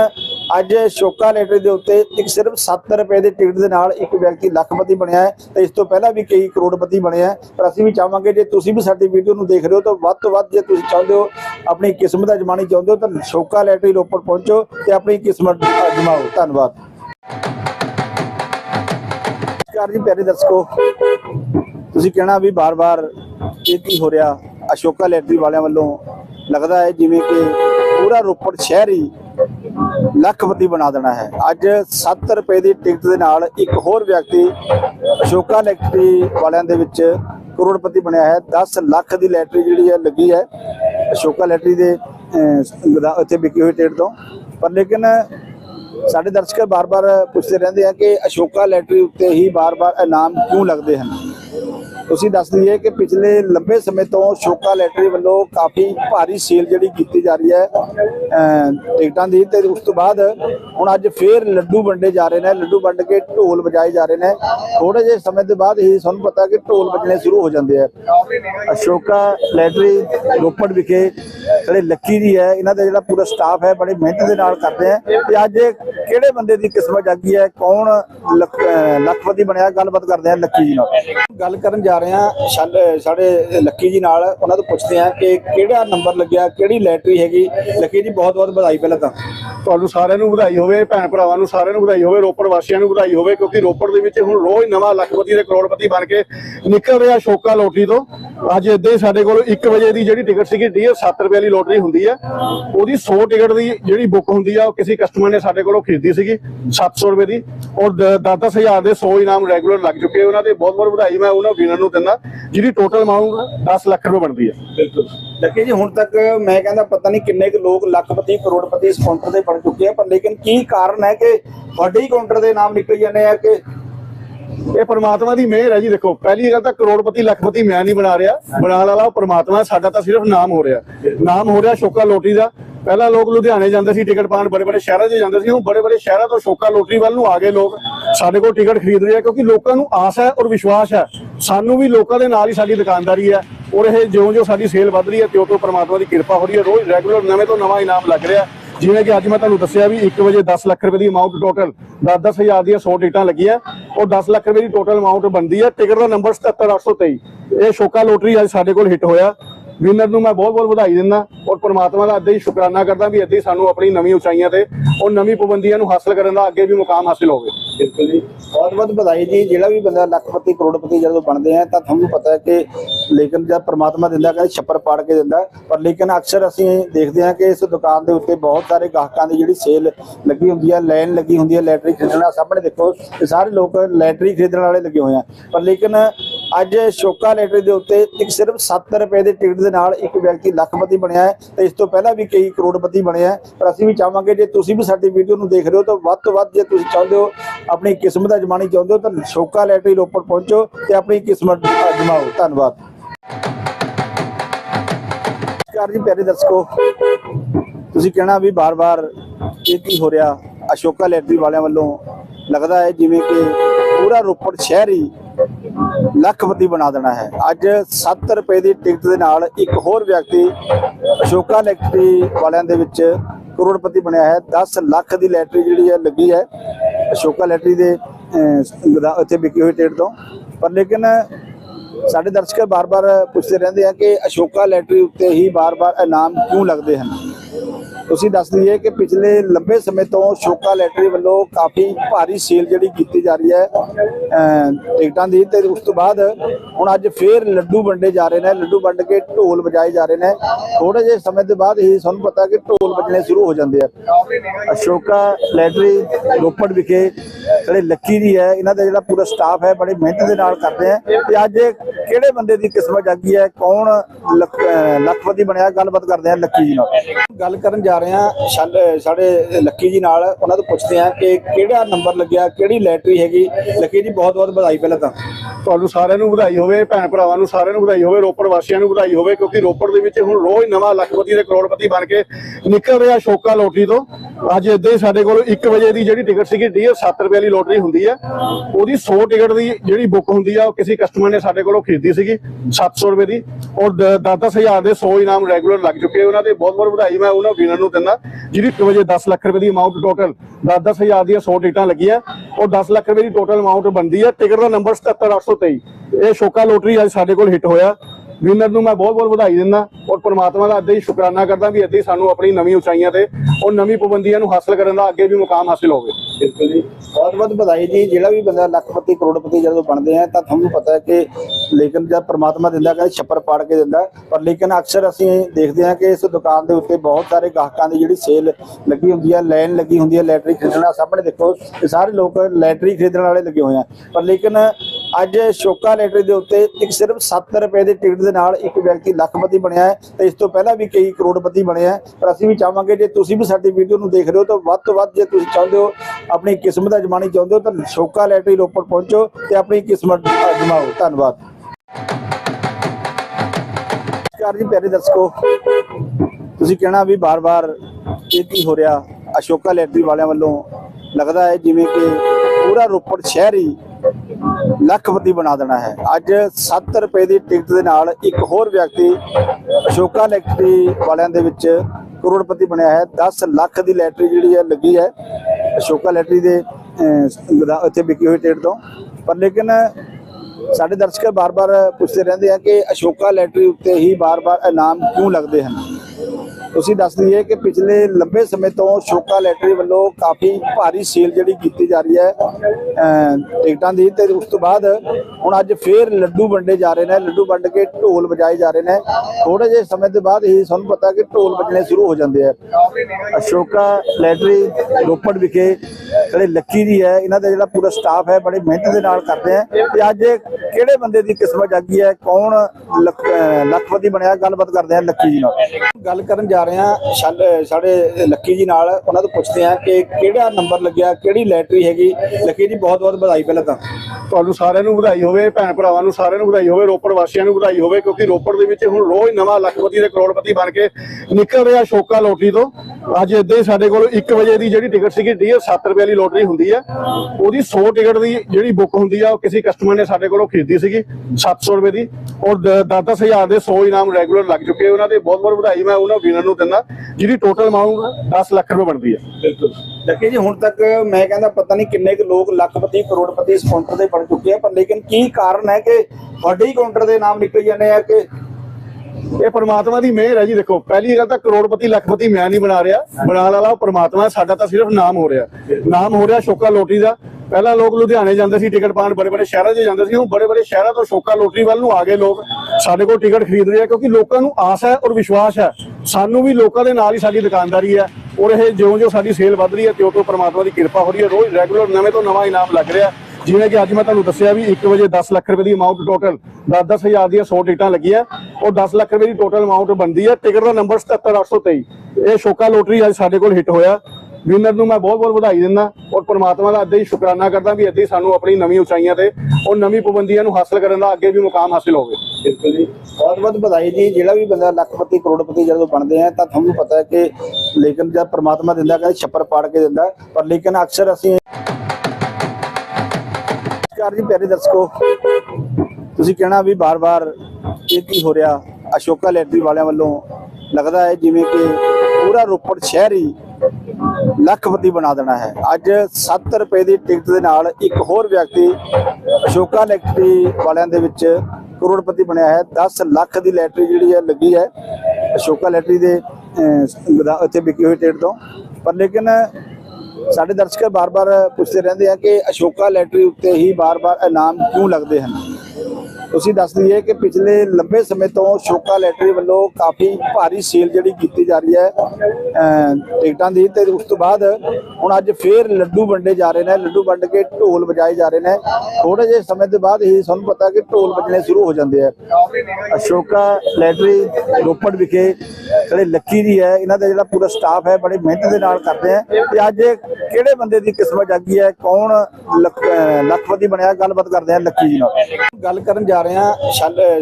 ਅੱਜ ਸ਼ੋਕਾ ਲੈਟਰੀ ਦੇ ਉੱਤੇ ਇੱਕ ਸਿਰਫ 7 ਰੁਪਏ ਦੇ ਟਿਕਟ ਦੇ ਨਾਲ ਇੱਕ ਵਿਅਕਤੀ ਲੱਖਪਤੀ ਬਣਿਆ ਹੈ ਤੇ ਇਸ ਤੋਂ ਪਹਿਲਾਂ ਵੀ ਕਈ ਕਰੋੜਪਤੀ ਬਣਿਆ ਹੈ। ਪਰ ਅਸੀਂ ਵੀ ਚਾਹਾਂਗੇ ਜੇ ਤੁਸੀਂ ਵੀ ਸਾਡੀ ਵੀਡੀਓ ਨੂੰ ਦੇਖ ਰਹੇ ਹੋ ਤਾਂ ਵੱਧ ਤੋਂ ਵੱਧ ਜੇ ਤੁਸੀਂ ਚਾਹੁੰਦੇ ਹੋ ਆਪਣੀ ਕਿਸਮਤ ਅਜਮਾਣੀ ਚਾਹੁੰਦੇ ਹੋ ਤਾਂ ਸ਼ੋਕਾ ਲੈਟਰੀ ਰੋਪੜ ਪਹੁੰਚੋ ਤੇ ਆਪਣੀ ਕਿਸਮਤ ਅਜਮਾਓ। ਧੰਨਵਾਦ। ਨਮਸਕਾਰ ਜੀ ਪਿਆਰੇ ਦਰਸ਼ਕੋ, ਤੁਸੀਂ ਕਹਿਣਾ ਵੀ ਬਾਰ-ਬਾਰ ਇਹ ਕੀ ਹੋ ਰਿਹਾ ਅਸ਼ੋਕਾ ਲੈਟਰੀ ਵਾਲਿਆਂ ਵੱਲੋਂ ਲੱਗਦਾ ਹੈ ਜਿਵੇਂ ਕਿ ਪੂਰਾ ਰੋਪੜ ਸ਼ਹਿਰ ਹੀ ਲੱਖਪਤੀ ਬਣਾ ਦੇਣਾ ਹੈ। ਅੱਜ 7 ਰੁਪਏ ਦੀ ਟਿਕਟ ਦੇ ਨਾਲ ਇੱਕ ਹੋਰ ਵਿਅਕਤੀ ਅਸ਼ੋਕਾ ਲੈਟਰੀ ਵਾਲਿਆਂ ਦੇ ਵਿੱਚ ਕਰੋੜਪਤੀ ਬਣਿਆ ਹੈ। 10 ਲੱਖ ਦੀ ਲੈਟਰੀ ਜਿਹੜੀ ਹੈ ਲੱਗੀ ਹੈ। ਅਸ਼ੋਕਾ ਲੈਟਰੀ ਦੇ ਅਹ, ਉੱਥੇ ਵਿਕੀ ਹੋਈ ਟਿਕਟ ਤੋਂ। ਪਰ ਲੇਕਿਨ ਸਾਡੇ ਦਰਸ਼ਕ ਬਾਰ-ਬਾਰ ਪੁੱਛਦੇ ਰਹਿੰਦੇ ਆ ਕਿ ਅਸ਼ੋਕਾ ਲੈਟਰੀ ਉੱਤੇ ਹੀ ਬਾਰ-ਬਾਰ ਇਨਾਮ ਕਿਉਂ ਲੱਗਦੇ ਹਨ? ਤੁਸੀਂ ਦੱਸ ਦਈਏ ਕਿ ਪਿਛਲੇ ਲੰਬੇ ਸਮੇਂ ਤੋਂ ਅਸ਼ੋਕਾ ਲੈਟਰੀ ਵੱਲੋਂ ਕਾਫੀ ਭਾਰੀ ਸੇਲ ਜਿਹੜੀ ਕੀਤੀ ਜਾ ਰਹੀ ਹੈ ਟਿਕਟਾਂ ਦੀ ਤੇ ਉਸ ਤੋਂ ਬਾਅਦ ਹੁਣ ਅੱਜ ਫੇਰ ਲੱਡੂ ਵੰਡੇ ਜਾ ਰਹੇ ਨੇ, ਲੱਡੂ ਵੰਡ ਕੇ ਢੋਲ ਵਜਾਏ ਜਾ ਰਹੇ ਨੇ। ਥੋੜੇ ਜਿਹੇ ਸਮੇਂ ਦੇ ਬਾਅਦ ਹੀ ਸਾਨੂੰ ਪਤਾ ਕਿ ਢੋਲ ਵੱਜਣੇ ਸ਼ੁਰੂ ਹੋ ਜਾਂਦੇ ਆ। ਅਸ਼ੋਕਾ ਲੈਟਰੀ ਰੋਪੜ ਵਿਖੇ ਜਿਹੜੇ ਲੱਕੀ ਜੀ ਹੈ, ਇਹਨਾਂ ਦਾ ਜਿਹੜਾ ਪੂਰਾ ਸਟਾਫ ਹੈ, ਬੜੀ ਮਿਹਨਤ ਦੇ ਨਾਲ ਕਰਦੇ ਆ। ਤੇ ਅੱਜ ਕਿਹੜੇ ਬੰਦੇ ਦੀ ਕਿਸਮਤ ਜਾਗੀ ਹੈ? ਕੌਣ ਲੱਖ- ਲੱਖਪਤੀ ਬਣਿਆ? ਗੱਲਬਾਤ ਕਰਦੇ ਆ ਲੱਕੀ ਜੀ ਨਾਲ। ਗੱਲ ਕਰਨ ਜਾ ਰਹੇ ਆ ਸਾਡੇ ਲੱਕੀ ਜੀ ਨਾਲ, ਉਹਨਾਂ ਤੋਂ ਪੁੱਛਦੇ ਆ ਕਿ ਕਿਹੜਾ ਨੰਬਰ ਲੱਗਿਆ, ਕਿਹੜੀ ਲੈਟਰੀ ਹੈਗੀ? ਲੱਕੀ ਜੀ ਬਹੁਤ ਬਹੁਤ ਵਧਾਈ ਪਹਿਲਾਂ ਤਾਂ। ਤੁਹਾਨੂੰ ਸਾਰਿਆਂ ਨੂੰ ਵਧਾਈ ਹੋਵੇ, ਭੈਣ ਭਰਾਵਾਂ ਨੂੰ ਸਾਰਿਆਂ ਨੂੰ ਵਧਾਈ ਹੋਵੇ, ਰੋਪੜ ਵਾਸੀਆਂ ਨੂੰ ਵਧਾਈ ਹੋਵੇ, ਕਿਉਂਕਿ ਰੋਪੜ ਦੇ ਵਿੱਚ ਹੁਣ ਰੋਜ਼ ਨਵਾਂ ਲੱਖਪਤੀ ਤੇ ਕਰੋੜਪਤੀ ਬਣ ਕੇ ਨਿਕਲ ਰਿਹਾ ਸ਼ੋਕਾ ਲੋਟਰੀ ਤੋਂ। ਅੱਜ ਇਦਾਂ ਹੀ ਸਾਡੇ ਕੋਲ 1 ਵਜੇ ਦੀ ਜਿਹੜੀ ਟਿਕਟ ਸੀਗੀ, ਡੀਅਰ 7 ਰੁਪਏ ਵਾਲੀ ਲੋਟਰੀ ਹੁੰਦੀ ਹੈ। ਉਹਦੀ 100 ਟਿਕਟ ਦੀ ਜਿਹੜੀ ਬੁੱਕ ਹੁੰਦੀ ਆ, ਉਹ ਕਿਸੇ ਕਸਟਮਰ ਨੇ ਸਾਡੇ ਕੋਲੋਂ ਖਰੀਦੀ ਸੀਗੀ 700 ਰੁਪਏ ਦੀ। ਔਰ 10000 ਦੇ 100 ਇਨਾਮ ਰੈਗੂਲਰ ਲੱਗ ਚੁੱਕੇ ਉਹਨਾਂ ਦੇ ਬਹੁਤ ਬਹੁਤ ਵਧਾਈ ਮੈਂ ਉਹਨਾਂ ਵਿਨਰ ਨੂੰ ਦਿੰਦਾ। ਜਿਹਦੀ ਟੋਟਲ ਅਮਾਉਂਟ 10 ਲੱਖ ਰੁਪਏ ਬਣਦੀ ਹੈ ਬਿਲਕੁਲ। ਲੱਕੀ ਜੀ ਹੁਣ ਤੱਕ ਮੈਂ ਕਹਿੰਦਾ ਪਤਾ ਨਹੀਂ ਕਿੰਨੇ ਕੁ ਲੋਕ ਲੱਖਪਤੀ ਕਰੋੜਪਤੀ ਇਸ ਕਾਊਂਟਰ ਤੇ ਬਣ ਚੁੱਕੇ ਆ ਪਰ ਲੇਕਿਨ ਕੀ ਕਾਰਨ ਹੈ ਕਿ ਤੁਹਾਡੇ ਹੀ ਕਾਊਂਟਰ ਦੇ ਨਾਮ ਨਿਕਲ ਜਾਂਦੇ ਆ ਕਿ ਇਹ ਪਰਮਾਤਮਾ ਦੀ ਮਿਹਰ ਹੈ ਜੀ ਦੇਖੋ ਪਹਿਲੀ ਗੱਲ ਤਾਂ ਕਰੋੜਪਤੀ ਲੱਖਪਤੀ ਮੈਂ ਨਹੀਂ ਬਣਾ ਰਿਹਾ। ਬਣਾਉਣ ਵਾਲਾ ਉਹ ਪਰਮਾਤਮਾ ਸਾਡਾ ਤਾਂ ਸਿਰਫ ਨਾਮ ਹੋ ਰਿਹਾ। ਨਾਮ ਹੋ ਰਿਹਾ ਸ਼ੋਕਾ ਲੋਟਰੀ ਦਾ। ਪਹਿਲਾਂ ਲੋਕ ਲੁਧਿਆਣੇ ਜਾਂਦੇ ਸੀ ਟਿਕਟ ਪਾਉਣ ਬੜੇ ਬੜੇ ਸ਼ਹਿਰਾਂ 'ਚ ਜਾਂਦੇ ਸੀ ਹੁਣ ਬੜੇ ਬੜੇ ਸ਼ਹਿਰਾਂ ਤੋਂ ਸ਼ੋਕਾ ਲੋਟਰੀ ਵੱਲ ਨੂੰ ਆ ਗਏ ਲੋਕ। ਸਾਡੇ ਕੋਲ ਟਿਕਟ ਖਰੀਦ ਰਹੇ ਆ ਕਿਉਂਕਿ ਲੋਕਾਂ ਨੂੰ ਆਸ ਹੈ ਔਰ ਵਿਸ਼ਵਾਸ ਹੈ ਸਾਨੂੰ ਵੀ ਲੋਕਾਂ ਦੇ ਨਾਲ ਹੀ ਸਾਡੀ ਦੁਕਾਨਦਾਰੀ ਹੈ ਔਰ ਇਹ ਜਿਉਂ-ਜਿਉਂ ਸਾਡੀ ਸੇਲ ਵੱਧ ਰਹੀ ਹੈ ਤਿਉਂ-ਤਿਉਂ ਪਰਮਾਤਮਾ ਦੀ ਕਿਰਪਾ ਹੋ ਰਹੀ ਹੈ। ਰੋਜ਼ ਰੈਗੂਲਰ ਨਵੇਂ ਤੋਂ ਨਵਾਂ ਇਨਾਮ ਲੱਗ ਰਿਹਾ ਜਿਵੇਂ ਕਿ ਅੱਜ ਮੈਂ ਤੁਹਾਨੂੰ ਦੱਸਿਆ ਵੀ 1 ਵਜੇ 10 ਲੱਖ ਰੁਪਏ ਦੀ ਅਮਾਉਂਟ ਟੋਟਲ 10 ਹਜ਼ਾਰ ਦੀਆਂ 100 ਟਿਕਟਾਂ ਲੱਗੀਆਂ। ਔਰ 10 ਲੱਖ ਰੁਪਏ ਦੀ ਟੋਟਲ ਅਮਾਉਂਟ ਬਣਦੀ ਹੈ। ਟਿਕਟ ਦਾ ਨੰਬਰ 77823 ਇਹ ਸ਼ੋਕਾ ਲੋਟਰੀ ਅੱਜ ਸਾਡੇ ਕੋਲ ਹਿੱਟ ਹੋਇਆ। ਵਿਨਰ ਨੂੰ ਮੈਂ ਬਹੁਤ ਬਹੁਤ ਵਧਾਈ ਦਿੰਦਾ। ਔਰ ਪ੍ਰਮਾਤਮਾ ਦਾ ਅੱਧੇ ਹੀ ਸ਼ੁਕਰਾਨਾ ਕਰਦਾ ਵੀ ਅੱਧੇ ਸਾਨੂੰ ਆਪਣੀ ਨਵੀਂ ਉਚਾਈਆਂ ਤੇ ਉਹ ਨਵੀਂ ਪਾਬੰਦੀਆਂ ਨੂੰ ਹਾਸਲ ਕਰਨ ਦਾ ਅੱਗੇ ਵੀ ਮੁਕਾਮ ਹਾਸਲ ਹੋਵੇ। ਬਿਲਕੁਲ ਜੀ। ਬਹੁਤ ਬਹੁਤ ਵਧਾਈ ਜੀ। ਜਿਹੜਾ ਵੀ ਬੰਦਾ ਲੱਖਪਤੀ, ਕਰੋੜਪਤੀ ਜਦੋਂ ਬਣਦੇ ਆ, ਤਾਂ ਤੁਹਾਨੂੰ ਪਤਾ ਹੈ ਕਿ ਲੇਕਿਨ ਜਦ ਪ੍ਰਮਾਤਮਾ ਦਿੰਦਾ, ਕਹਿੰਦੇ ਛੱਪਰ ਪਾੜ ਕੇ ਦਿੰਦਾ। ਪਰ ਲੇਕਿਨ ਅਕਸਰ ਅਸੀਂ ਦੇਖਦੇ ਹਾਂ ਕਿ ਇਸ ਦੁਕਾਨ ਦੇ ਉੱਤੇ ਬਹੁਤ ਸਾਰੇ ਗਾਹਕਾਂ ਦੀ ਜਿਹੜੀ ਸੇਲ ਲੱਗੀ ਹੁੰਦੀ ਹੈ ਲਾਈਨ ਲੱਗੀ ਹੁੰਦੀ ਹੈ ਲੈਟਰੀ ਖਰੀਦਣਾ ਸਾਹਮਣੇ ਦੇਖੋ ਸਾਰੇ ਲੋਕ ਲੈਟਰੀ ਖਰੀਦਣ ਵਾਲੇ ਲੱਗੇ ਹੋਏ ਆ। ਪਰ ਲੇਕਿਨ ਅੱਜ ਸ਼ੋਕਾ ਲੈਟਰੀ ਦੇ ਉੱਤੇ ਇੱਕ ਸਿਰਫ 7 ਰੁਪਏ ਦੇ ਟਿਕਟ ਦੇ ਨਾਲ ਇੱਕ ਵਿਅਕਤੀ ਲੱਖਪਤੀ ਬਣਿਆ ਹੈ ਤੇ ਇਸ ਤੋਂ ਪਹਿਲਾਂ ਵੀ ਕਈ ਕਰੋੜਪਤੀ ਬਣੇ ਹੈ ਪਰ ਅਸੀਂ ਵੀ ਚਾਹਾਂਗੇ ਜੇ ਤੁਸੀਂ ਵੀ ਸਾਡੀ ਵੀਡੀਓ ਨੂੰ ਦੇਖ ਰਹੇ ਹੋ ਤਾਂ ਵੱਧ ਤੋਂ ਵੱਧ ਜੇ ਤੁਸੀਂ ਚਾਹੁੰਦੇ ਹੋ, ਆਪਣੀ ਕਿਸਮਤ ਅਜਮਾਣੀ ਚਾਹੁੰਦੇ ਹੋ ਤਾਂ ਸ਼ੋਕਾ ਲੈਟਰੀ ਰੋਪੜ ਪਹੁੰਚੋ ਤੇ ਆਪਣੀ ਕਿਸਮਤ ਅਜਮਾਓ। ਧੰਨਵਾਦ। ਨਮਸਕਾਰ ਜੀ ਪਿਆਰੇ ਦਰਸ਼ਕੋ, ਤੁਸੀਂ ਕਹਿਣਾ ਵੀ ਬਾਰ-ਬਾਰ ਇਹ ਕੀ ਹੋ ਰਿਹਾ? ਅਸ਼ੋਕਾ ਲੈਟਰੀ ਵਾਲਿਆਂ ਵੱਲੋਂ ਲੱਗਦਾ ਹੈ ਜਿਵੇਂ ਕਿ ਪੂਰਾ ਰੋਪੜ ਸ਼ਹਿਰ ਹੀ ਲੱਖਪਤੀ ਬਣਾ ਦੇਣਾ ਹੈ। ਅੱਜ 7 ਰੁਪਏ ਦੀ ਟਿਕਟ ਦੇ ਨਾਲ ਇੱਕ ਹੋਰ ਵਿਅਕਤੀ ਅਸ਼ੋਕਾ ਇਲੈਕਟਰੀ ਵਾਲਿਆਂ ਦੇ ਵਿੱਚ ਕਰੋੜਪਤੀ ਬਣਿਆ ਹੈ। 10 ਲੱਖ ਦੀ ਲੈਟਰੀ ਜਿਹੜੀ ਹੈ ਲੱਗੀ ਹੈ। ਅਸ਼ੋਕਾ ਲੈਟਰੀ ਦੇ ਅਹ, ਉੱਥੇ ਵਿਕੀ ਹੋਈ ਟਿਕਟ ਤੋਂ। ਪਰ ਲੇਕਿਨ ਸਾਡੇ ਦਰਸ਼ਕ ਬਾਰ-ਬਾਰ ਪੁੱਛਦੇ ਰਹਿੰਦੇ ਆ ਕਿ ਅਸ਼ੋਕਾ ਲੈਟਰੀ ਉੱਤੇ ਹੀ ਬਾਰ-ਬਾਰ ਇਨਾਮ ਕਿਉਂ ਲੱਗਦੇ ਹਨ? ਤੁਸੀਂ ਦੱਸ ਦਈਏ ਕਿ ਪਿਛਲੇ ਲੰਬੇ ਸਮੇਂ ਤੋਂ ਸ਼ੋਕਾ ਲੈਟਰੀ ਵੱਲੋਂ ਕਾਫੀ ਭਾਰੀ ਸੇਲ ਜਿਹੜੀ ਕੀਤੀ ਜਾ ਰਹੀ ਹੈ ਟਿਕਟਾਂ ਦੀ ਤੇ ਉਸ ਤੋਂ ਬਾਅਦ ਹੁਣ ਅੱਜ ਫੇਰ ਲੱਡੂ ਵੰਡੇ ਜਾ ਰਹੇ ਨੇ, ਲੱਡੂ ਵੰਡ ਕੇ ਢੋਲ ਵਜਾਏ ਜਾ ਰਹੇ ਨੇ। ਥੋੜੇ ਜਿਹੇ ਸਮੇਂ ਦੇ ਬਾਅਦ ਹੀ ਸਾਨੂੰ ਪਤਾ ਕਿ ਢੋਲ ਵੱਜਣੇ ਸ਼ੁਰੂ ਹੋ ਜਾਂਦੇ ਆ। ਅਸ਼ੋਕਾ ਲੈਟਰੀ ਰੋਪੜ ਵਿਖੇ ਜਿਹੜੇ ਲੱਕੀ ਜੀ ਹੈ, ਇਹਨਾਂ ਦਾ ਜਿਹੜਾ ਪੂਰਾ ਸਟਾਫ ਹੈ, ਬੜੀ ਮਿਹਨਤ ਦੇ ਨਾਲ ਕਰਦੇ ਆ। ਤੇ ਅੱਜ ਕਿਹੜੇ ਬੰਦੇ ਦੀ ਕਿਸਮਤ ਜਾਗੀ ਹੈ? ਕੌਣ ਲੱਖ- ਅਹ, ਲੱਖਪਤੀ ਬਣਿਆ? ਗੱਲਬਾਤ ਕਰਦੇ ਆ ਲੱਕੀ ਜੀ ਨਾਲ। ਗੱਲ ਕਰਨ ਜਾ ਰਹੇ ਆ ਸਾਡੇ ਲੱਕੀ ਜੀ ਨਾਲ, ਉਹਨਾਂ ਤੋਂ ਪੁੱਛਦੇ ਆ ਕਿ ਕਿਹੜਾ ਨੰਬਰ ਲੱਗਿਆ, ਕਿਹੜੀ ਲੈਟਰੀ ਹੈਗੀ? ਲੱਕੀ ਜੀ, ਬਹੁਤ ਬਹੁਤ ਵਧਾਈ ਪਹਿਲਾਂ ਤਾਂ। ਤੁਹਾਨੂੰ ਸਾਰਿਆਂ ਨੂੰ ਵਧਾਈ ਹੋਵੇ, ਭੈਣ ਭਰਾਵਾਂ ਨੂੰ ਸਾਰਿਆਂ ਨੂੰ ਵਧਾਈ ਹੋਵੇ, ਰੋਪੜ ਵਾਸੀਆਂ ਨੂੰ ਵਧਾਈ ਹੋਵੇ, ਕਿਉਂਕਿ ਰੋਪੜ ਦੇ ਵਿੱਚ ਹੁਣ ਰੋਜ਼ ਨਵਾਂ ਲੱਖਪਤੀ ਤੇ ਕਰੋੜਪਤੀ ਬਣ ਕੇ ਨਿਕਲ ਰਿਹਾ ਸ਼ੋਕਾ ਲੋਟਰੀ ਤੋਂ। ਅੱਜ ਇਦਾਂ ਹੀ ਸਾਡੇ ਕੋਲ 1 ਵਜੇ ਦੀ ਜਿਹੜੀ ਟਿਕਟ ਸੀਗੀ ਡੀਅਰ 7 ਰੁਪਏ ਵਾਲੀ ਲੋਟਰੀ ਹੁੰਦੀ ਹੈ। ਉਹਦੀ 100 ਟਿਕਟ ਦੀ ਜਿਹੜੀ ਬੁੱਕ ਹੁੰਦੀ ਆ, ਉਹ ਕਿਸੇ ਕਸਟਮਰ ਨੇ ਸਾਡੇ ਕੋਲੋਂ ਖਰੀਦੀ ਸੀਗੀ 700 ਰੁਪਏ ਦੀ। ਔਰ 10000 ਦੇ 100 ਇਨਾਮ ਰੈਗੂਲਰ ਲੱਗ ਚੁੱਕੇ ਉਹਨਾਂ ਦੇ। ਬਹੁਤ ਬਹੁਤ ਵਧਾਈ ਮੈਂ ਉਹਨਾਂ ਵਿਨਰ ਨੂੰ ਦਿੰਦਾ ਜਿਹੜੀ 1 ਵਜੇ 10 ਲੱਖ ਰੁਪਏ ਦੀ ਅਮਾਉਂਟ ਟੋਟਲ 10000 ਦੀਆਂ 100 ਟਿਕਟਾਂ ਲੱਗੀਆਂ। ਔਰ 10 ਲੱਖ ਰੁਪਏ ਦੀ ਟੋਟਲ ਅਮਾਉਂਟ ਬਣਦੀ ਹੈ ਟਿਕਟ ਦਾ ਨੰਬਰ 77823 ਇਹ ਸ਼ੋਕਾ ਲੋਟਰੀ ਅੱਜ ਸਾਡੇ ਕੋਲ ਹਿੱਟ ਹੋਇਆ। ਵਿਨਰ ਨੂੰ ਮੈਂ ਬਹੁਤ ਬਹੁਤ ਵਧਾਈ ਦਿੰਦਾ ਔਰ ਪ੍ਰਮਾਤਮਾ ਦਾ ਅੱਧੇ ਹੀ ਸ਼ੁਕਰਾਨਾ ਕਰਦਾ ਵੀ ਅੱਧੇ ਸਾਨੂੰ ਆਪਣੀ ਨਵੀਂ ਉਚਾਈਆਂ ਤੇ ਉਹ ਨਵੀਂ ਪਾਬੰਦੀਆਂ ਨੂੰ ਹਾਸਲ ਕਰਨ ਦਾ ਅੱਗੇ ਵੀ ਮੁਕਾਮ ਹਾਸਲ ਹੋਵੇ। ਬਿਲਕੁਲ ਜੀ। ਬਹੁਤ ਬਹੁਤ ਵਧਾਈ ਜੀ। ਜਿਹੜਾ ਵੀ ਬੰਦਾ ਲੱਖਪਤੀ ਕਰੋੜਪਤੀ ਜਦੋਂ ਬਣਦੇ ਆ, ਤਾਂ ਤੁਹਾਨੂੰ ਪਤਾ ਹੈ ਕਿ ਲੇਕਿਨ ਜਦ ਪ੍ਰਮਾਤਮਾ ਦਿੰਦਾ, ਕਹਿੰਦੇ ਛੱਪਰ ਪਾੜ ਕੇ ਦਿੰਦਾ। ਪਰ ਲੇਕਿਨ ਅਕਸਰ ਅਸੀਂ ਦੇਖਦੇ ਹਾਂ ਕਿ ਇਸ ਦੁਕਾਨ ਦੇ ਉੱਤੇ ਬਹੁਤ ਸਾਰੇ ਗਾਹਕਾਂ ਦੀ ਜਿਹੜੀ ਸੇਲ ਲੱਗੀ ਹੁੰਦੀ ਹੈ ਲਾਈਨ ਲੱਗੀ ਹੁੰਦੀ ਹੈ ਲੈਟਰੀ ਖਰੀਦਣਾ ਸਾਹਮਣੇ ਦੇਖੋ ਸਾਰੇ ਲੋਕ ਲੈਟਰੀ ਖਰੀਦਣ ਵਾਲੇ ਲੱਗੇ ਹੋਏ ਆ। ਪਰ ਲੇਕਿਨ ਅੱਜ ਸ਼ੋਕਾ ਲੈਟਰੀ ਦੇ ਉੱਤੇ ਇੱਕ ਸਿਰਫ 7 ਰੁਪਏ ਦੇ ਟਿਕਟ ਦੇ ਨਾਲ ਇੱਕ ਵਿਅਕਤੀ ਲੱਖਪਤੀ ਬਣਿਆ ਹੈ ਤੇ ਇਸ ਤੋਂ ਪਹਿਲਾਂ ਵੀ ਕਈ ਕਰੋੜਪਤੀ ਬਣੇ ਆ ਪਰ ਅਸੀਂ ਵੀ ਚਾਹਾਂਗੇ ਜੇ ਤੁਸੀਂ ਵੀ ਸਾਡੀ ਵੀਡੀਓ ਨੂੰ ਦੇਖ ਰਹੇ ਹੋ ਤਾਂ ਵੱਧ ਤੋਂ ਵੱਧ ਜੇ ਤੁਸੀਂ ਚਾਹੁੰਦੇ ਹੋ, ਆਪਣੀ ਕਿਸਮਤ ਅਜਮਾਣੀ ਚਾਹੁੰਦੇ ਹੋ ਤਾਂ ਸ਼ੋਕਾ ਲੈਟਰੀ ਰੋਪੜ ਪਹੁੰਚੋ ਤੇ ਆਪਣੀ ਕਿਸਮਤ ਅਜਮਾਓ। ਧੰਨਵਾਦ। ਨਮਸਕਾਰ ਜੀ, ਪਿਆਰੇ ਦਰਸ਼ਕੋ, ਤੁਸੀਂ ਕਹਿਣਾ ਵੀ ਬਾਰ-ਬਾਰ ਇਹ ਕੀ ਹੋ ਰਿਹਾ? ਅਸ਼ੋਕਾ ਲੈਟਰੀ ਵਾਲਿਆਂ ਵੱਲੋਂ ਲੱਗਦਾ ਹੈ ਜਿਵੇਂ ਕਿ ਪੂਰਾ ਰੋਪੜ ਸ਼ਹਿਰ ਹੀ ਲੱਖਪਤੀ ਬਣਾ ਦੇਣਾ ਹੈ। ਅੱਜ 7 ਰੁਪਏ ਦੀ ਟਿਕਟ ਦੇ ਨਾਲ ਇੱਕ ਹੋਰ ਵਿਅਕਤੀ ਅਸ਼ੋਕਾ ਇਲੈਕਟਰੀ ਵਾਲਿਆਂ ਦੇ ਵਿੱਚ ਕਰੋੜਪਤੀ ਬਣਿਆ ਹੈ। 10 ਲੱਖ ਦੀ ਲੈਟਰੀ ਜਿਹੜੀ ਹੈ ਲੱਗੀ ਹੈ ਅਸ਼ੋਕਾ ਲੈਟਰੀ ਦੇ ਅਹ, ਗੋਦਾ- ਵਿਕੀ ਹੋਈ ਟਿਕਟ ਤੋਂ। ਪਰ ਲੇਕਿਨ ਸਾਡੇ ਦਰਸ਼ਕ ਬਾਰ-ਬਾਰ ਪੁੱਛਦੇ ਰਹਿੰਦੇ ਆ ਕਿ ਅਸ਼ੋਕਾ ਲੈਟਰੀ ਉੱਤੇ ਹੀ ਬਾਰ-ਬਾਰ ਇਨਾਮ ਕਿਉਂ ਲੱਗਦੇ ਹਨ? ਤੁਸੀਂ ਦੱਸ ਦਈਏ ਕਿ ਪਿਛਲੇ ਲੰਬੇ ਸਮੇਂ ਤੋਂ ਸ਼ੋਕਾ ਲੈਟਰੀ ਵੱਲੋਂ ਕਾਫੀ ਭਾਰੀ ਸੇਲ ਜਿਹੜੀ ਕੀਤੀ ਜਾ ਰਹੀ ਹੈ ਟਿਕਟਾਂ ਦੀ ਤੇ ਉਸ ਤੋਂ ਬਾਅਦ ਹੁਣ ਅੱਜ ਫੇਰ ਲੱਡੂ ਵੰਡੇ ਜਾ ਰਹੇ ਨੇ, ਲੱਡੂ ਵੰਡ ਕੇ ਢੋਲ ਵਜਾਏ ਜਾ ਰਹੇ ਨੇ। ਥੋੜੇ ਜਿਹੇ ਸਮੇਂ ਦੇ ਬਾਅਦ ਹੀ ਸਾਨੂੰ ਪਤਾ ਕਿ ਢੋਲ ਵੱਜਣੇ ਸ਼ੁਰੂ ਹੋ ਜਾਂਦੇ ਆ। ਅਸ਼ੋਕਾ ਲੈਟਰੀ ਰੋਪੜ ਵਿਖੇ ਜਿਹੜੇ ਲੱਕੀ ਜੀ ਹੈ, ਇਹਨਾਂ ਦਾ ਜਿਹੜਾ ਪੂਰਾ ਸਟਾਫ ਹੈ, ਬੜੀ ਮਿਹਨਤ ਦੇ ਨਾਲ ਕਰਦੇ ਆ। ਤੇ ਅੱਜ ਕਿਹੜੇ ਬੰਦੇ ਦੀ ਕਿਸਮਤ ਜਾਗੀ ਹੈ, ਕੌਣ ਲੱਖ- ਲੱਖਪਤੀ ਬਣਿਆ, ਗੱਲਬਾਤ ਕਰਦੇ ਆ ਲੱਕੀ ਜੀ ਨਾਲ। ਗੱਲ ਕਰਨ ਜਾ ਰਹੇ ਆ ਸਾਡੇ ਲੱਕੀ ਜੀ ਨਾਲ, ਉਹਨਾਂ ਤੋਂ ਪੁੱਛਦੇ ਆ ਕਿ ਕਿਹੜਾ ਨੰਬਰ ਲੱਗਿਆ, ਕਿਹੜੀ ਲੈਟਰੀ ਹੈਗੀ? ਲੱਕੀ ਜੀ, ਬਹੁਤ ਬਹੁਤ ਵਧਾਈ ਪਹਿਲਾਂ ਤਾਂ। ਤੁਹਾਨੂੰ ਸਾਰਿਆਂ ਨੂੰ ਵਧਾਈ ਹੋਵੇ, ਭੈਣ ਭਰਾਵਾਂ ਨੂੰ ਸਾਰਿਆਂ ਨੂੰ ਵਧਾਈ ਹੋਵੇ, ਰੋਪੜ ਵਾਸੀਆਂ ਨੂੰ ਵਧਾਈ ਹੋਵੇ, ਕਿਉਂਕਿ ਰੋਪੜ ਦੇ ਵਿੱਚ ਹੁਣ ਰੋਜ਼ ਨਵਾਂ ਲੱਖਪਤੀ ਤੇ ਕਰੋੜਪਤੀ ਬਣ ਕੇ ਨਿਕਲ ਰਿਹਾ ਸ਼ੋਕਾ ਲੋਟਰੀ ਤੋਂ। ਅੱਜ ਇਦਾਂ ਹੀ ਸਾਡੇ ਕੋਲ 1 ਵਜੇ ਦੀ ਜਿਹੜੀ ਟਿਕਟ ਸੀਗੀ ਡੀ 7 ਰੁਪਏ ਵਾਲੀ ਲੋਟਰੀ ਹੁੰਦੀ ਹੈ, ਉਹਦੀ 100 ਟਿਕਟ ਦੀ ਜਿਹੜੀ ਬੁੱਕ ਹੁੰਦੀ ਆ, ਉਹ ਕਿਸੇ ਕਸਟਮਰ ਨੇ ਸਾਡੇ ਕੋਲੋਂ ਖਰੀਦੀ ਸੀਗੀ 700 ਰੁਪਏ ਦੀ। ਔਰ 10 ਹਜ਼ਾਰ ਦੇ 100 ਇਨਾਮ ਰੈਗੂਲਰ ਲੱਗ ਚੁੱਕੇ ਉਹਨਾਂ ਦੇ, ਬਹੁਤ ਬਹੁਤ ਵਧਾਈ ਮੈਂ ਉਹਨਾਂ ਵਿਨਰ ਨੂੰ ਦਿੰਦਾ ਜਿਹਦੀ ਟੋਟਲ ਅਮਾਉਂਟ 10 ਲੱਖ ਰੁਪਏ ਬਣਦੀ ਹੈ ਬਿਲਕੁਲ। ਲੱਕੀ ਜੀ, ਹੁਣ ਤੱਕ ਮੈਂ ਕਹਿੰਦਾ ਪਤਾ ਨਹੀਂ ਕਿੰਨੇ ਕੁ ਲੋਕ ਲੱਖਪਤੀ, ਕਰੋੜਪਤੀ ਇਸ ਕਾਊਂਟਰ ਦੇ ਬਣ ਚੁੱਕੇ ਆ, ਪਰ ਲੇਕਿਨ ਕੀ ਕਾਰਨ ਹੈ ਕਿ ਤੁਹਾਡੇ ਹੀ ਕਾਊਂਟਰ ਦੇ ਨਾਮ ਨਿਕਲ ਜਾਂਦੇ ਆ ਕਿ ਇਹ ਪਰਮਾਤਮਾ ਦੀ ਮਿਹਰ ਹੈ ਜੀ ਦੇਖੋ ਪਹਿਲੀ ਗੱਲ ਤਾਂ ਕਰੋੜਪਤੀ ਲੱਖਪਤੀ ਮੈਂ ਨਹੀਂ ਬਣਾ ਰਿਹਾ। ਬਣਾਉਣ ਵਾਲਾ ਉਹ ਪਰਮਾਤਮਾ ਹੈ, ਸਾਡਾ ਤਾਂ ਸਿਰਫ ਨਾਮ ਹੋ ਰਿਹਾ। ਨਾਮ ਹੋ ਰਿਹਾ ਸ਼ੋਕਾ ਲੋਟਰੀ ਦਾ। ਪਹਿਲਾਂ ਲੋਕ ਲੁਧਿਆਣੇ ਜਾਂਦੇ ਸੀ ਟਿਕਟ ਪਾਉਣ ਬੜੇ ਬੜੇ ਸ਼ਹਿਰਾਂ 'ਚ ਜਾਂਦੇ ਸੀ ਹੁਣ ਬੜੇ ਬੜੇ ਸ਼ਹਿਰਾਂ ਤੋਂ ਸ਼ੋਕਾ ਲੋਟਰੀ ਵੱਲ ਨੂੰ ਆ ਗਏ ਲੋਕ। ਸਾਡੇ ਕੋਲ ਟਿਕਟ ਖਰੀਦ ਰਹੇ ਆ ਕਿਉਂਕਿ ਲੋਕਾਂ ਨੂੰ ਆਸ ਹੈ ਔਰ ਵਿਸ਼ਵਾਸ ਹੈ। ਸਾਨੂੰ ਵੀ ਲੋਕਾਂ ਦੇ ਨਾਲ ਹੀ ਸਾਡੀ ਦੁਕਾਨਦਾਰੀ ਹੈ ਔਰ ਇਹ ਜਿਉਂ-ਜਿਉਂ ਸਾਡੀ ਸੇਲ ਵੱਧ ਰਹੀ ਹੈ ਤਿਉਂ-ਤਿਉਂ ਪਰਮਾਤਮਾ ਦੀ ਕਿਰਪਾ ਹੋ ਰਹੀ ਹੈ। ਰੋਜ਼ ਰੈਗੂਲਰ ਨਵੇਂ ਤੋਂ ਨਵਾਂ ਇਨਾਮ ਲੱਗ ਰਿਹਾ। ਜਿਵੇਂ ਕਿ ਅੱਜ ਮੈਂ ਤੁਹਾਨੂੰ ਦੱਸਿਆ ਵੀ 1 ਵਜੇ 10 ਲੱਖ ਰੁਪਏ ਦੀ ਅਮਾਉਂਟ ਟੋਟਲ 10-10 ਦੀਆਂ 100 ਟਿਕਟਾਂ ਲੱਗੀਆਂ। ਔਰ 10 ਲੱਖ ਰੁਪਏ ਦੀ ਟੋਟਲ ਅਮਾਉਂਟ ਬਣਦੀ ਹੈ। ਟਿਕਟ ਦਾ ਨੰਬਰ 77823 ਇਹ ਸ਼ੋਕਾ ਲੋਟਰੀ ਅੱਜ ਸਾਡੇ ਕੋਲ ਹਿੱਟ ਹੋਇਆ। ਵਿਨਰ ਨੂੰ ਮੈਂ ਬਹੁਤ ਬਹੁਤ ਵਧਾਈ ਦਿੰਦਾ। ਔਰ ਪ੍ਰਮਾਤਮਾ ਦਾ ਅੱਧੇ ਹੀ ਸ਼ੁਕਰਾਨਾ ਕਰਦਾ ਵੀ ਅੱਧੇ ਸਾਨੂੰ ਆਪਣੀ ਨਵੀਂ ਉਚਾਈਆਂ ਤੇ ਔਰ ਨਵੀਂ ਪਾਬੰਦੀਆਂ ਨੂੰ ਹਾਸਲ ਕਰਨ ਦਾ ਅੱਗੇ ਵੀ ਮੁਕਾਮ ਹਾਸਿਲ ਹੋਵੇ। ਬਿਲਕੁਲ ਜੀ। ਬਹੁਤ ਬਹੁਤ ਵਧਾਈ ਜੀ। ਜਿਹੜਾ ਵੀ ਬੰਦਾ ਲੱਖਪਤੀ, ਕਰੋੜਪਤੀ ਜਦੋਂ ਬਣਦੇ ਆ, ਤਾਂ ਤੁਹਾਨੂੰ ਪਤਾ ਹੈ ਕਿ ਲੇਕਿਨ ਜਦ ਪ੍ਰਮਾਤਮਾ ਦਿੰਦਾ, ਕਹਿੰਦੇ ਛੱਪਰ ਪਾੜ ਕੇ ਦਿੰਦਾ। ਪਰ ਲੇਕਿਨ ਅਕਸਰ ਅਸੀਂ ਨਮਸਕਾਰ ਜੀ ਪਿਆਰੇ ਦਰਸ਼ਕੋ। ਤੁਸੀਂ ਕਹਿਣਾ ਵੀ ਬਾਰ-ਬਾਰ ਇਹ ਕੀ ਹੋ ਰਿਹਾ? ਅਸ਼ੋਕਾ ਲੈਟਰੀ ਵਾਲਿਆਂ ਵੱਲੋਂ ਲੱਗਦਾ ਹੈ ਜਿਵੇਂ ਕਿ ਪੂਰਾ ਰੋਪੜ ਸ਼ਹਿਰ ਹੀ ਲੱਖਪਤੀ ਬਣਾ ਦੇਣਾ ਹੈ। ਅੱਜ 7 ਰੁਪਏ ਦੀ ਟਿਕਟ ਦੇ ਨਾਲ ਇੱਕ ਹੋਰ ਵਿਅਕਤੀ ਅਸ਼ੋਕਾ ਲੈਟਰੀ ਵਾਲਿਆਂ ਦੇ ਵਿੱਚ ਕਰੋੜਪਤੀ ਬਣਿਆ ਹੈ। 10 ਲੱਖ ਦੀ ਲੈਟਰੀ ਜਿਹੜੀ ਹੈ ਲੱਗੀ ਹੈ ਅਸ਼ੋਕਾ ਲੈਟਰੀ ਦੇ ਉੱਥੇ ਵਿਕੀ ਹੋਈ ਟਿਕਟ ਤੋਂ। ਪਰ ਲੇਕਿਨ ਸਾਡੇ ਦਰਸ਼ਕ ਬਾਰ-ਬਾਰ ਪੁੱਛਦੇ ਰਹਿੰਦੇ ਆ ਕਿ ਅਸ਼ੋਕਾ ਲੈਟਰੀ ਉੱਤੇ ਹੀ ਬਾਰ-ਬਾਰ ਇਨਾਮ ਕਿਉਂ ਲੱਗਦੇ ਹਨ? ਤੁਸੀਂ ਦੱਸ ਦਈਏ ਕਿ ਪਿਛਲੇ ਲੰਬੇ ਸਮੇਂ ਤੋਂ ਸ਼ੋਕਾ ਲੈਟਰੀ ਵੱਲੋਂ ਕਾਫੀ ਭਾਰੀ ਸੇਲ ਜਿਹੜੀ ਕੀਤੀ ਜਾ ਰਹੀ ਹੈ ਟਿਕਟਾਂ ਦੀ ਤੇ ਉਸ ਤੋਂ ਬਾਅਦ ਹੁਣ ਅੱਜ ਫੇਰ ਲੱਡੂ ਵੰਡੇ ਜਾ ਰਹੇ ਨੇ, ਲੱਡੂ ਵੰਡ ਕੇ ਢੋਲ ਵਜਾਏ ਜਾ ਰਹੇ ਨੇ। ਥੋੜੇ ਜਿਹੇ ਸਮੇਂ ਦੇ ਬਾਅਦ ਹੀ ਸਾਨੂੰ ਪਤਾ ਕਿ ਢੋਲ ਵੱਜਣੇ ਸ਼ੁਰੂ ਹੋ ਜਾਂਦੇ ਆ। ਅਸ਼ੋਕਾ ਲੈਟਰੀ ਰੋਪੜ ਵਿਖੇ ਜਿਹੜੇ ਲੱਕੀ ਜੀ ਹੈ। ਇਹਨਾਂ ਦਾ ਜਿਹੜਾ ਪੂਰਾ ਸਟਾਫ ਹੈ, ਬੜੀ ਮਿਹਨਤ ਦੇ ਨਾਲ ਕਰਦੇ ਆ। ਤੇ ਅੱਜ ਕਿਹੜੇ ਬੰਦੇ ਦੀ ਕਿਸਮਤ ਜਾਗੀ ਹੈ? ਕੌਣ ਲੱਖਪਤੀ ਬਣਿਆ? ਗੱਲਬਾਤ ਕਰਦੇ ਆ ਲੱਕੀ ਜੀ ਨਾਲ। ਗੱਲ ਕਰਨ ਜਾ ਰਹੇ ਆ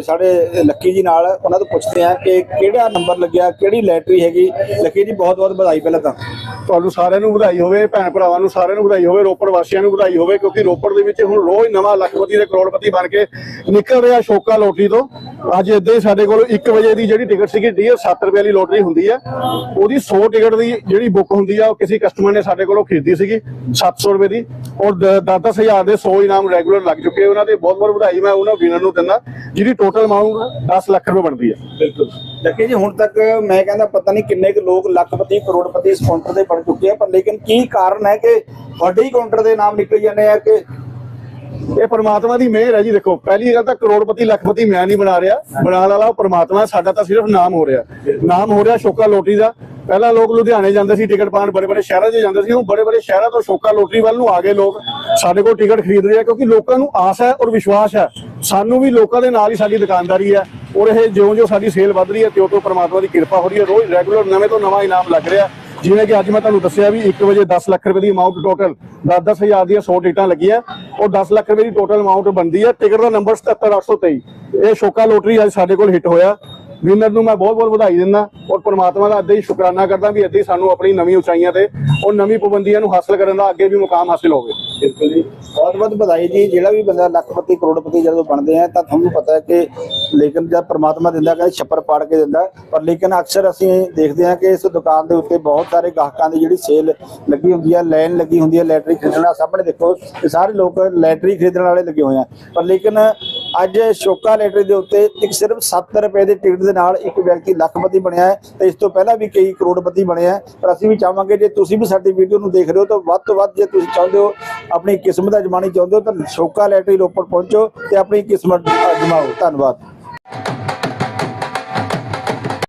ਸਾਡੇ ਲੱਕੀ ਜੀ ਨਾਲ। ਉਹਨਾਂ ਤੋਂ ਪੁੱਛਦੇ ਆ ਕਿ ਕਿਹੜਾ ਨੰਬਰ ਲੱਗਿਆ, ਕਿਹੜੀ ਲੈਟਰੀ ਹੈਗੀ? ਲੱਕੀ ਜੀ, ਬਹੁਤ ਬਹੁਤ ਵਧਾਈ ਪਹਿਲਾਂ ਤਾਂ। ਤੁਹਾਨੂੰ ਸਾਰਿਆਂ ਨੂੰ ਵਧਾਈ ਹੋਵੇ, ਭੈਣ ਭਰਾਵਾਂ ਨੂੰ ਸਾਰਿਆਂ ਨੂੰ ਵਧਾਈ ਹੋਵੇ, ਰੋਪੜ ਵਾਸੀਆਂ ਨੂੰ ਵਧਾਈ ਹੋਵੇ, ਕਿਉਂਕਿ ਰੋਪੜ ਦੇ ਵਿੱਚ ਹੁਣ ਰੋਜ਼ ਨਵਾਂ ਲੱਖਪਤੀ ਤੇ ਕਰੋੜਪਤੀ ਬਣ ਕੇ ਨਿਕਲ ਰਿਹਾ ਸ਼ੋਕਾ ਲੋਟਰੀ ਤੋਂ। ਅੱਜ ਇਦਾਂ ਹੀ ਸਾਡੇ ਕੋਲ 1 ਵਜੇ ਦੀ ਜਿਹੜੀ ਟਿਕਟ ਸੀਗੀ ਡੀ 7 ਰੁਪਏ ਵਾਲੀ ਲੋਟਰੀ ਹੁੰਦੀ ਹੈ ਉਹਦੀ 100 ਟਿਕਟ ਦੀ ਜਿਹੜੀ ਬੁੱਕ ਹੁੰਦੀ ਆ, ਉਹ ਕਿਸੇ ਕਸਟਮਰ ਨੇ ਸਾਡੇ ਕੋਲੋਂ ਖਰੀਦੀ ਸੀਗੀ 700 ਰੁਪਏ ਦੀ। ਔਰ 10 ਹਜ਼ਾਰ ਦੇ 100 ਇਨਾਮ ਰੈਗੂਲਰ ਲੱਗ ਚੁੱਕੇ ਉਹਨਾਂ ਦੇ ਬਹੁਤ ਬਹੁਤ ਵਧਾਈ ਮੈਂ ਉਹਨਾਂ ਵਿਨਰ ਨੂੰ ਦਿੰਦਾ, ਜਿਹਦੀ ਟੋਟਲ ਅਮਾਉਂਟ 10 ਲੱਖ ਰੁਪਏ ਬਣਦੀ ਹੈ ਬਿਲਕੁਲ। ਲੱਕੀ ਜੀ, ਹੁਣ ਤੱਕ ਮੈਂ ਕਹਿੰਦਾ ਪਤਾ ਨਹੀਂ ਕਿੰਨੇ ਕੁ ਲੋਕ ਲੱਖਪਤੀ, ਕਰੋੜਪਤੀ ਇਸ ਕਾਊਂਟਰ ਦੇ ਬਣ ਚੁੱਕੇ ਆ, ਪਰ ਲੇਕਿਨ ਕੀ ਕਾਰਨ ਹੈ ਕਿ ਤੁਹਾਡੇ ਹੀ ਕਾਊਂਟਰ ਦੇ ਨਾਮ ਨਿਕਲ ਜਾਂਦੇ ਆ ਕਿ ਇਹ ਪਰਮਾਤਮਾ ਦੀ ਮਿਹਰ ਹੈ ਜੀ, ਦੇਖੋ, ਪਹਿਲੀ ਗੱਲ ਤਾਂ ਕਰੋੜਪਤੀ, ਲੱਖਪਤੀ ਮੈਂ ਨਹੀਂ ਬਣਾ ਰਿਹਾ। ਬਣਾਉਣ ਵਾਲਾ ਉਹ ਪਰਮਾਤਮਾ, ਸਾਡਾ ਤਾਂ ਸਿਰਫ ਨਾਮ ਹੋ ਰਿਹਾ। ਨਾਮ ਹੋ ਰਿਹਾ ਸ਼ੋਕਾ ਲੋਟਰੀ ਦਾ। ਪਹਿਲਾਂ ਲੋਕ ਲੁਧਿਆਣੇ ਜਾਂਦੇ ਸੀ ਟਿਕਟ ਪਾਉਣ, ਬੜੇ ਬੜੇ ਸ਼ਹਿਰਾਂ 'ਚ ਜਾਂਦੇ ਸੀ, ਹੁਣ ਬੜੇ ਬੜੇ ਸ਼ਹਿਰਾਂ ਤੋਂ ਸ਼ੋਕਾ ਲੋਟਰੀ ਵੱਲ ਨੂੰ ਆ ਗਏ ਲੋਕ। ਸਾਡੇ ਕੋਲ ਟਿਕਟ ਖਰੀਦ ਰਹੇ ਆ, ਕਿਉਂਕਿ ਲੋਕਾਂ ਨੂੰ ਆਸ ਹੈ ਔਰ ਵਿਸ਼ਵਾਸ ਹੈ। ਸਾਨੂੰ ਵੀ ਲੋਕਾਂ ਦੇ ਨਾਲ ਹੀ ਸਾਡੀ ਦੁਕਾਨਦਾਰੀ ਹੈ ਔਰ ਇਹ ਜਿਉਂ-ਜਿਉਂ ਸਾਡੀ ਸੇਲ ਵੱਧ ਰਹੀ ਹੈ, ਤਿਉਂ-ਤਿਉਂ ਪਰਮਾਤਮਾ ਦੀ ਕਿਰਪਾ ਹੋ ਰਹੀ ਹੈ। ਰੋਜ਼ ਰੈਗੂਲਰ ਨਵੇਂ ਤੋਂ ਨਵਾਂ ਇਨਾਮ ਲੱਗ ਰਿਹਾ। ਜਿਵੇਂ ਕਿ ਅੱਜ ਮੈਂ ਤੁਹਾਨੂੰ ਦੱਸਿਆ ਵੀ 1 ਵਜੇ 10 ਲੱਖ ਰੁਪਏ ਦੀ ਅਮਾਉਂਟ ਟੋਟਲ 10-10 ਹਜ਼ਾਰ ਦੀਆਂ 100 ਟਿਕਟਾਂ ਲੱਗੀਆਂ। ਔਰ 10 ਲੱਖ ਰੁਪਏ ਦੀ ਟੋਟਲ ਅਮਾਉਂਟ ਬਣਦੀ ਹੈ ਟਿਕਟ ਦਾ ਨੰਬਰ 77823 ਇਹ ਸ਼ੋਕਾ ਲੋਟਰੀ ਅੱਜ ਸਾਡੇ ਕੋਲ ਹਿੱਟ ਹੋਇਆ। ਵਿਨਰ ਨੂੰ ਮੈਂ ਬਹੁਤ ਬਹੁਤ ਵਧਾਈ ਦਿੰਦਾ। ਔਰ ਪ੍ਰਮਾਤਮਾ ਦਾ ਅੱਧੇ ਹੀ ਸ਼ੁਕਰਾਨਾ ਕਰਦਾ ਵੀ ਅੱਧੇ ਹੀ ਸਾਨੂੰ ਆਪਣੀ ਨਵੀਂ ਉਚਾਈਆਂ ਤੇ ਔਰ ਨਵੀਂ ਪਾਬੰਦੀਆਂ ਨੂੰ ਹਾਸਲ ਕਰਨ ਦਾ ਅੱਗੇ ਵੀ ਮੁਕਾਮ ਹਾਸਿਲ ਹੋਵੇ। ਬਿਲਕੁਲ ਜੀ ਬਹੁਤ ਬਹੁਤ ਵਧਾਈ ਜੀ। ਜਿਹੜਾ ਵੀ ਬੰਦਾ ਲੱਖਪਤੀ, ਕਰੋੜਪਤੀ ਜਦੋਂ ਬਣਦੇ ਆ, ਤਾਂ ਤੁਹਾਨੂੰ ਪਤਾ ਹੈ ਕਿ ਲੇਕਿਨ ਜਦ ਪ੍ਰਮਾਤਮਾ ਦਿੰਦਾ ਕਹਿੰਦਾ ਛੱਪਰ ਪਾੜ ਕੇ ਦਿੰਦਾ ਪਰ ਲੇਕਿਨ ਅਕਸਰ ਅਸੀਂ ਦੇਖਦੇ ਹਾਂ ਕਿ ਇਸ ਦੁਕਾਨ ਦੇ ਉੱਤੇ ਬਹੁਤ ਸਾਰੇ ਗਾਹਕਾਂ ਦੀ ਜਿਹੜੀ ਸੇਲ ਲੱਗੀ ਹੁੰਦੀ ਹੈ, ਲਾਈਨ ਲੱਗੀ ਹੁੰਦੀ ਹੈ, ਲੈਟਰੀ ਖਰੀਦਣ ਸਾਹਮਣੇ ਦੇਖੋ ਸਾਰੇ ਲੋਕ ਲੈਟਰੀ ਖਰੀਦਣ ਵਾਲੇ ਲੱਗੇ ਹੋਏ ਆ। ਪਰ ਲੇਕਿਨ ਅੱਜ ਸ਼ੋਕਾ ਲੈਟਰੀ ਦੇ ਉੱਤੇ ਇੱਕ ਸਿਰਫ 7 ਰੁਪਏ ਦੇ ਟਿਕਟ ਦੇ ਨਾਲ ਇੱਕ ਵਿਅਕਤੀ ਲੱਖਪਤੀ ਬਣਿਆ ਹੈ ਤੇ ਇਸ ਤੋਂ ਪਹਿਲਾਂ ਵੀ ਕਈ ਕਰੋੜਪਤੀ ਬਣੇ ਹੈ। ਪਰ ਅਸੀਂ ਵੀ ਚਾਹਾਂਗੇ ਜੇ ਤੁਸੀਂ ਵੀ ਸਾਡੀ ਵੀਡੀਓ ਨੂੰ ਦੇਖ ਰਹੇ ਹੋ ਤਾਂ ਵੱਧ ਤੋਂ ਵੱਧ ਜੇ ਤੁਸੀਂ ਚਾਹੁੰਦੇ ਹੋ, ਆਪਣੀ ਕਿਸਮਤ ਅਜਮਾਣੀ ਚਾਹੁੰਦੇ ਹੋ ਤਾਂ ਸ਼ੋਕਾ ਲੈਟਰੀ ਰੋਪੜ ਪਹੁੰਚੋ ਤੇ ਆਪਣੀ ਕਿਸਮਤ ਅਜਮਾਓ। ਧੰਨਵਾਦ।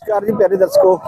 ਨਮਸਕਾਰ ਜੀ ਪਿਆਰੇ ਦਰਸ਼ਕੋ।